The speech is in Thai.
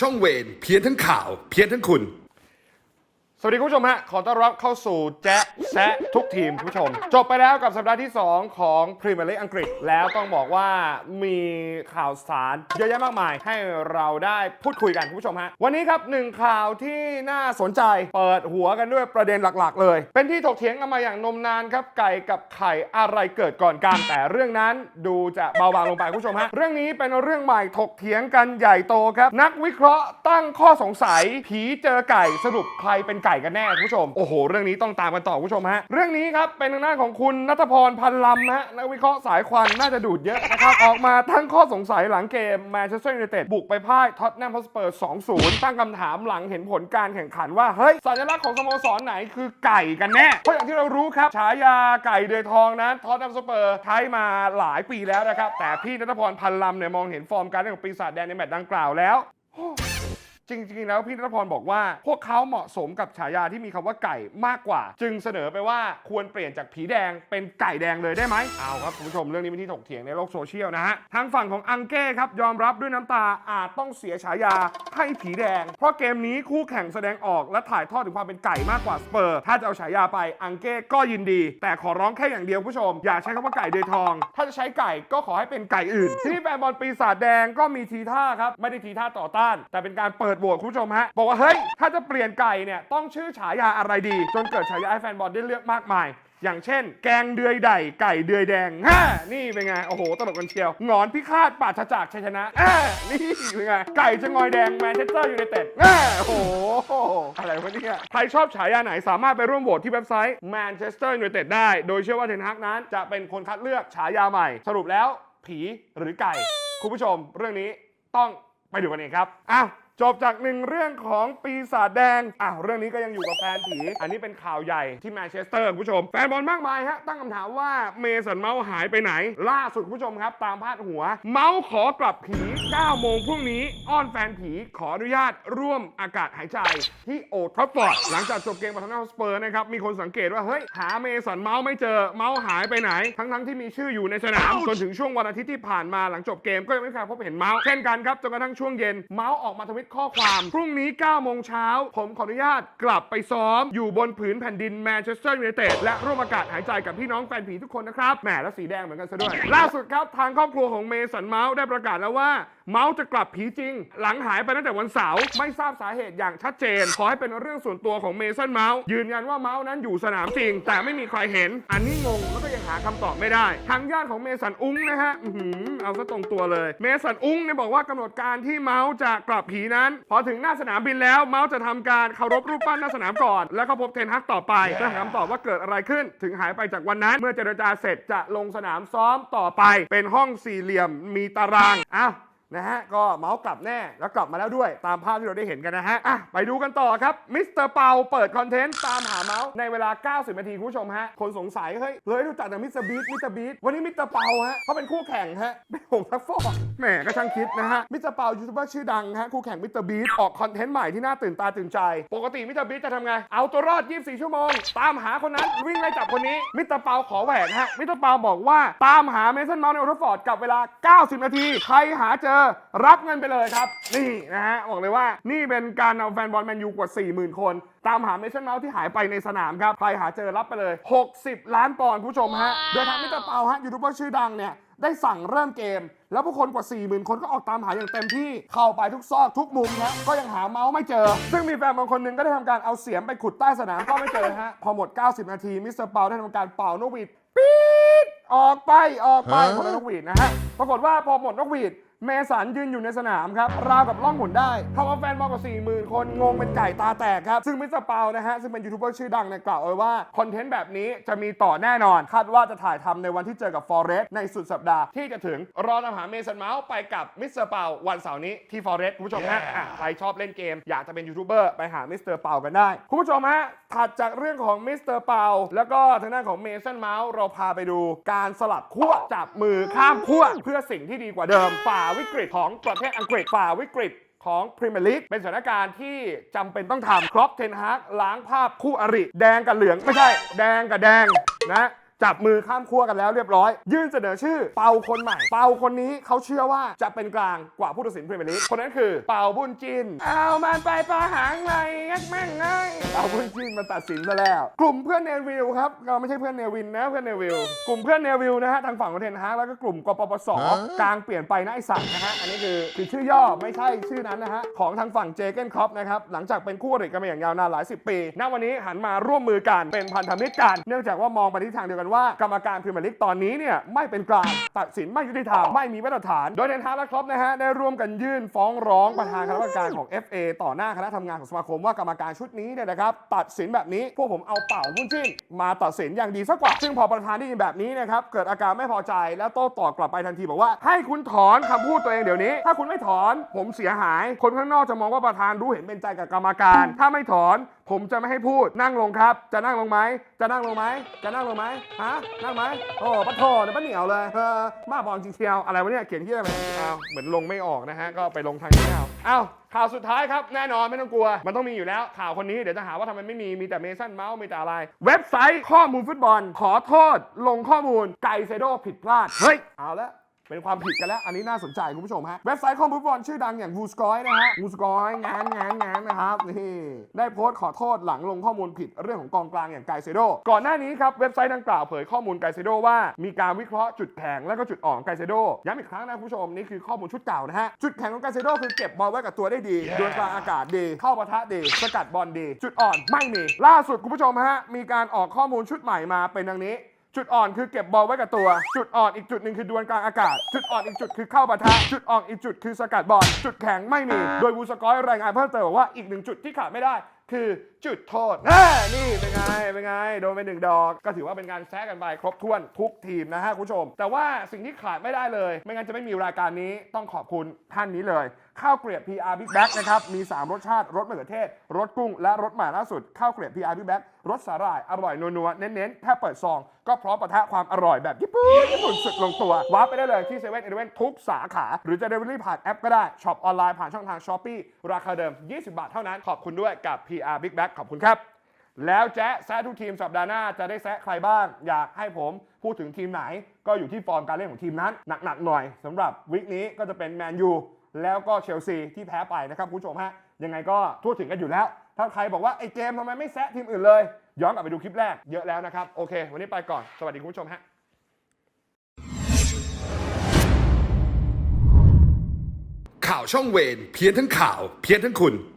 ช่องเวนเพี้ยนทั้งข่าว เพี้ยนทั้งคุณ สวัสดีคุณผู้ชมฮะ ขอต้อนรับเข้าสู่แจ๊ะแซะทุกทีมคุณผู้ชม จบไปแล้วกับสัปดาห์ที่ 2 ของพรีเมียร์ลีกอังกฤษ แล้วต้องบอกว่ามีข่าวสารเยอะแยะมากมาย ให้เราได้พูดคุยกันคุณผู้ชมฮะ วันนี้ครับหนึ่งข่าวที่น่าสนใจเปิดหัวกันด้วยประเด็นหลักๆ เลย เป็นที่ถกเถียงกันมาอย่างนมนานครับไก่กับไข่อะไรเกิดก่อนกันแต่เรื่องนั้นดูจะเบาบางลงไปคุณผู้ชมฮะเรื่องนี้เป็นเรื่องใหม่ถกเถียงกันใหญ่โตครับ นักวิเคราะห์ตั้งข้อสงสัย ผีเจอไก่สรุปใครเป็นไก่กันแน่คุณผู้ชม โอ้โห เรื่องนี้ต้องตามกันต่อคุณผู้ชมฮะ เรื่องนี้ครับเป็นทางด้านของคุณนัทพรพันลำนะฮะนักวิเคราะห์สายควันน่าจะดูดเยอะนะครับ ออกมาทั้งข้อสงสัยหลังเกมแมนเชสเตอร์ยูไนเต็ดบุกไปพ่ายท็อตแนมฮอสเปอร์2-0 ตั้งคำถามหลังเห็นผลการแข่งขันว่า เฮ้ย สัญลักษณ์ของสโมสรไหนคือไก่กันแน่ เพราะอย่างที่เรารู้ครับ ฉายาไก่เดือยทองนั้นท็อตแนมฮอสเปอร์ใช้มาหลายปีแล้วนะครับ แต่พี่นัทพรพันลำเนี่ยมองเห็นฟอร์มการเล่นของปีศาจแดงในแมตช์ดังกล่าวแล้ว จริง ๆ แล้วพี่นัทพรบอกว่า พวกเขาเหมาะสมกับฉายาที่มีคำว่าไก่มากกว่า จึงเสนอไปว่าควรเปลี่ยนจากผีแดงเป็นไก่แดงเลยได้ไหมเอาครับคุณผู้ชมเรื่องนี้เป็นที่ถกเถียงในโลกโซเชียลนะฮะทางฝั่งของอังเก้ครับยอมรับด้วยน้ำตาอาจต้องเสียฉายาให้ผีแดง เพราะเกมนี้คู่แข่งแสดงออกและถ่ายทอดถึงความเป็นไก่มากกว่าสเปอร์ ถ้าจะเอาฉายาไปอังเก้ก็ยินดี แต่ขอร้องแค่อย่างเดียวผู้ชม อย่าใช้คำว่าไก่เดยทอง ถ้าจะใช้ไก่ก็ขอให้เป็นไก่อื่นที่นี่แฟนบอลปีศาจแดงก็มีทีท่าครับ ไม่ได้ทีท่าต่อต้าน แต่เป็นการเปิดโหวตคุณผู้ชมฮะบอกว่าเฮ้ยถ้าจะเปลี่ยนไก่เนี่ยต้องชื่อฉายาอะไรดี จนเกิดฉายาให้แฟนบอลได้เลือกมากมาย อย่างเช่น แกงเดือยใดไก่เดือยแดงฮ่านี่เป็นไง โอ้โห ตลกกันเชียวหงอนพิฆาตปราศจากชัยชนะอ่านี่เป็นไง ไก่จะงอยแดงแมนเชสเตอร์ยูไนเต็ดอ่าโอ้โห อะไรวะเนี่ย ใครชอบฉายาไหนสามารถไปร่วมโหวตที่เว็บไซต์ Manchester United ได้ โดยเชื่อว่าเทนฮักนั้น จะเป็นคนคัดเลือกฉายาใหม่ สรุปแล้วผีหรือไก่ คุณผู้ชม เรื่องนี้ต้องไปดูกันเองครับอ้าว จบจากหนึ่งเรื่องของปีศาจแดงอ้าวเรื่องนี้ก็ยังอยู่กับแฟนผี อันนี้เป็นข่าวใหญ่ที่แมนเชสเตอร์คุณผู้ชม แฟนบอลมากมายฮะตั้งคำถามว่าเมสันเมาส์หายไปไหน ล่าสุดคุณผู้ชมครับ ตามพาดหัว เมาส์ขอกลับผี9โมงพรุ่งนี้อ้อนแฟนผีขออนุญาตร่วมอากาศหายใจที่โอทรัฟฟอร์ดหลังจากจบเกมกับทางด้านสเปอร์นะครับมีคนสังเกตว่าเฮ้ยหาเมสันเมาส์ไม่เจอเมาส์หายไปไหน ทั้งๆที่มีชื่ออยู่ในสนามจนถึงช่วงวันอาทิตย์ที่ผ่านมาหลังจบเกมก็ยังไม่มีใครพบเห็นเมาส์เช่นกันครับจนกระทั่งช่วงเย็นเมาส์ออกมาทวิตข้อความ พรุ่งนี้ 9 โมงเช้า ผมขออนุญาตกลับไปซ้อม อยู่บนผืนแผ่นดินแมนเชสเตอร์ยูไนเต็ดและร่วมอากาศหายใจกับพี่น้องแฟนผีทุกคนนะครับ แหมและสีแดงเหมือนกันซะด้วย ล่าสุดครับทางครอบครัวของเมสันเมาส์ได้ประกาศแล้วว่าเมาส์จะกลับผีจริง หลังหายไปตั้งแต่วันเสาร์ไม่ทราบสาเหตุอย่างชัดเจน ขอให้เป็นเรื่องส่วนตัวของเมสันเมาส์ยืนยันว่าเมาส์นั้นอยู่สนามจริง แต่ไม่มีใครเห็น อันนี้งงแล้วก็ยังหาคำตอบไม่ได้ ทางญาติของเมสันอุ้งนะฮะอื้อหือเอาซะตรงตัวเลย เมสันอุ้งเนี่ยบอกว่ากำหนดการที่เมาส์จะกลับผีนั้น พอถึงหน้าสนามบินแล้วเมาส์จะทำการเคารพรูปปั้นหน้าสนามก่อน แล้วก็พบเทนฮักต่อไปเพื่อหาคำตอบว่าเกิดอะไรขึ้น ถึงหายไปจากวันนั้น เมื่อเจรจาเสร็จจะลงสนามซ้อมต่อไป เป็นห้องสี่เหลี่ยมมีตารางอ้าว นะฮะก็เมาส์กลับแน่แล้วกลับมาแล้วด้วย ตามภาพที่เราได้เห็นกันนะฮะอะไปดูกันต่อครับมิสเตอร์เปาเปิดคอนเทนต์ตามหาเมาส์ในเวลา 90 นาทีคุณผู้ชมฮะ คนสงสัยเฮ้ยเลยรู้จักแต่มิสเตอร์บีทมิสเตอร์บีทวันนี้มิสเตอร์เปาฮะเขาเป็นคู่แข่งฮะเป็นหงทัฟฟอร์ดแหมก็ช่างคิดนะฮะมิสเตอร์เปายูทูบเบอร์ชื่อดังฮะคู่แข่งมิสเตอร์บีทออกคอนเทนต์ใหม่ที่น่าตื่นตาตื่นใจ ปกติมิสเตอร์บีทจะทำไงเอาตัวรอด 24 ชั่วโมง ตามหาคนนั้นวิ่งไล่จับคนนี้มิสเตอร์เปาขอแหวนฮะมิสเตอร์เปาบอกว่าตามหาเมสันเมาส์ในโอทฟอร์ดกับเวลา 90 นาทีใครหาเจอรับเงินไปเลยครับ นี่นะฮะบอกเลยว่านี่เป็นการเอาแฟนบอลแมนยูกว่า 40,000 คน ตามหาเมสันเมาส์ที่หายไปในสนามครับใครหาเจอรับไปเลย 60 ล้านปอนด์คุณผู้ชมฮะ โดยทางมิสเตอร์เปาฮะยูทูบเบอร์ชื่อดังเนี่ยได้สั่งเริ่มเกม แล้วผู้คนกว่า 40,000 คนก็ออกตามหาอย่างเต็มที่เข้าไปทุกซอกทุกมุมครับก็ยังหาเมาส์ไม่เจอ ซึ่งมีแฟนบางคนหนึ่งก็ได้ทำการเอาเสียมไปขุดใต้สนามก็ไม่เจอฮะพอหมด 90 นาทีมิสเตอร์เปาได้ทำการเป่านกหวีดปี๊ดออกไปออกไปหมดแล้วนกหวีดนะฮะปรากฏว่าพอหมดนกหวีด เมสันยืนอยู่ในสนามครับ ราวกับล่องหนได้ทำเอาแฟนบอลกว่า 40,000 คน งงเป็นไก่ตาแตกครับ ซึ่งมิสเตอร์เปานะฮะ ซึ่งเป็นยูทูบเบอร์ชื่อดังเนี่ยกล่าวเอาไว้ว่า คอนเทนต์แบบนี้จะมีต่อแน่นอน คาดว่าจะถ่ายทำในวันที่เจอกับฟอเรสต์ในสุดสัปดาห์ที่จะถึงรอตามหาเมสันเมาส์ไปกับมิสเตอร์เปาวันเสาร์นี้ที่ฟอเรสต์คุณผู้ชมฮะอะใครชอบเล่นเกม อยากจะเป็นยูทูบเบอร์ไปหามิสเตอร์เปากันได้คุณผู้ชมฮะถัดจากเรื่องของมิสเตอร์เปาแล้วก็ทางด้านของเมสันเมาส์เราพาไปดู การสลับขั้วจับมือข้ามขั้วเพื่อสิ่งที่ดีกว่าเดิมฝ่าวิกฤตของประเทศอังกฤษฝ่าวิกฤตของพรีเมียร์ลีกเป็นสถานการณ์ที่จำเป็นต้องทำครอปเทนฮากล้างภาพคู่อริ แดงกับเหลือง ไม่ใช่ แดงกับแดงนะ จับมือข้ามขั้วกันแล้วเรียบร้อย ยื่นเสนอชื่อเปาคนใหม่ เปาคนนี้เขาเชื่อว่าจะเป็นกลางกว่าผู้ตัดสินเพรีเมียร์ลีกคนนั้นคือ เปาบุญจิน เอามันไปประหารเลยงักแม่งไงเปาบุญจินมาตัดสินซะแล้ว กลุ่มเพื่อนเนวิลครับเราไม่ใช่เพื่อนเนวินนะเพื่อนเนวิลกลุ่มเพื่อนเนวิลนะฮะทางฝั่งของเทนฮากแล้วก็กลุ่มกปปสกลางเปลี่ยนไปนะไอสัตว์นะฮะอันนี้คือคือชื่อย่อไม่ใช่ชื่อนั้นนะฮะของทางฝั่งเจเกนครอปนะครับหลังจากเป็นคู่อริกันมาอย่างยาวนานหลายสิบปีณวันนี้หันมาร่วมมือกันเป็นพันธมิตรกัน เนื่องจากว่ามองไปที่ทางเดียวกันว่ากรรมการพรีเมียร์ลีกตอนนี้เนี่ยไม่เป็นกลางตัดสินไม่ยุติธรรมไม่มีมาตรฐาน โดยเทนฮากและครอปนะฮะได้ร่วมกันยื่นฟ้องร้องประธานคณะกรรมการของ FA ต่อหน้าคณะทำงานของสมาคมว่ากรรมการชุดนี้เนี่ยนะครับตัดสินแบบนี้พวกผมเอาเป่าบุญจิ้นมาตัดสินอย่างดีสักกว่า ซึ่งพอประธานได้ยินแบบนี้นะครับเกิดอาการไม่พอใจแล้วโต้ตอบกลับไปทันทีบอกว่า ให้คุณถอนคำพูดตัวเองเดี๋ยวนี้ ถ้าคุณไม่ถอนผมเสียหาย คนข้างนอกจะมองว่าประธานรู้เห็นเป็นใจกับกรรมการ ถ้าไม่ถอนผมจะไม่ให้พูดนั่งลงครับ จะนั่งลงไหมจะนั่งลงไหมจะนั่งลงไหมฮะนั่งไหมโอ้ปะโถเนี่ยปะเหนียวเลยเออมาบอลจริงเชียวอะไรวะเนี่ยเขียนที่อะไรอ้าวเหมือนลงไม่ออกนะฮะก็ไปลงทางนี้เอาอ้าวข่าวสุดท้ายครับแน่นอนไม่ต้องกลัว มันต้องมีอยู่แล้วข่าวคนนี้เดี๋ยวจะหาว่าทำไมไม่มีมีแต่เมสันเมาส์มีแต่อะไร เว็บไซต์ข้อมูลฟุตบอล ขอโทษ ลงข้อมูลไกเซโดผิดพลาดเฮ้ยเอาละ เป็นความผิดกันแล้ว อันนี้น่าสนใจคุณผู้ชมฮะ เว็บไซต์ข้อมูลฟุตบอลชื่อดังอย่างวูสกอยนะฮะวูสกอยงานงานงานนะครับนี่ได้โพสต์ขอโทษหลังลงข้อมูลผิดเรื่องของกองกลางอย่างไกเซโดก่อนหน้านี้ครับเว็บไซต์ดังกล่าวเผยข้อมูลไกเซโดว่ามีการวิเคราะห์จุดแข็งและก็จุดอ่อนของไกเซโดย้ำอีกครั้งนะคุณผู้ชมนี่คือข้อมูลชุดเก่านะฮะจุดแข็งของไกเซโดคือเก็บบอลไว้กับตัวได้ดีโดนกลางอากาศดีเข้าปะทะดีสกัดบอลดี จุดอ่อนไม่มี ล่าสุดคุณผู้ชมฮะมีการออกข้อมูลชุดใหม่มาเป็นดังนี้ จุดอ่อนคือเก็บบอลไว้กับตัว จุดอ่อนอีกจุดหนึ่งคือดวลกลางอากาศ จุดอ่อนอีกจุดคือเข้าปะทะ จุดอ่อนอีกจุดคือสกัดบอล จุดแข็งไม่มี โดยวูสกอยรายงานเพิ่มเติมบอกว่าอีกหนึ่งจุดที่ขาดไม่ได้ คือจุดโทษแน่นี่เป็นไง เป็นไง โดนไปหนึ่งดอก ก็ถือว่าเป็นการแซะกันไปครบถ้วนทุกทีมนะฮะคุณผู้ชม แต่ว่าสิ่งที่ขาดไม่ได้เลย ไม่งั้นจะไม่มีรายการนี้ ต้องขอบคุณท่านนี้เลย ข้าวเกลียบ PR Big Bag นะครับ มี 3 รสชาติ รสมะเขือเทศ รสกุ้ง และรสหม่ล่าสุด ข้าวเกลียบ PR Big Bag รสสาหร่าย อร่อย นัวๆ เน้นๆ แค่เปิดซอง ก็พร้อมปะทะความอร่อยแบบญี่ปุ่นญี่ปุ่นสุดลงตัวว้าไปได้เลยที่เซเว่นอีเลเว่นทุกสาขา หรือจะ Delivery ผ่านแอปก็ได้ช็อปออนไลน์ผ่านช่องทาง s h อ p e e ราคาเดิม 20 บาทเท่านั้นขอบคุณด้วยกับ PR Big Bag ขอบคุณครับแล้วแจ๊ะแซะทุกทีมสัปดาห์หน้าจะได้แซะใครบ้าง อยากให้ผมพูดถึงทีมไหน ก็อยู่ที่ฟอร์มการเล่นของทีมนั้น หนักๆหน่อยสำหรับวิกนี้ก็จะเป็นแมนยู แล้วก็เชลซีที่แพ้ไปนะครับคุณผู้ชมฮะยังไงก็ทั่วถึงกันอยู่แล้ว ถ้าใครบอกว่าไอ้เกมทำไมไม่แซะทีมอื่นเลย ย้อนกลับไปดูคลิปแรกเยอะแล้วนะครับโอเค วันนี้ไปก่อนสวัสดีคุณผู้ชมฮะข่าวช่องเวนเพี้ยนทั้งข่าว เพี้ยนทั้งคุณ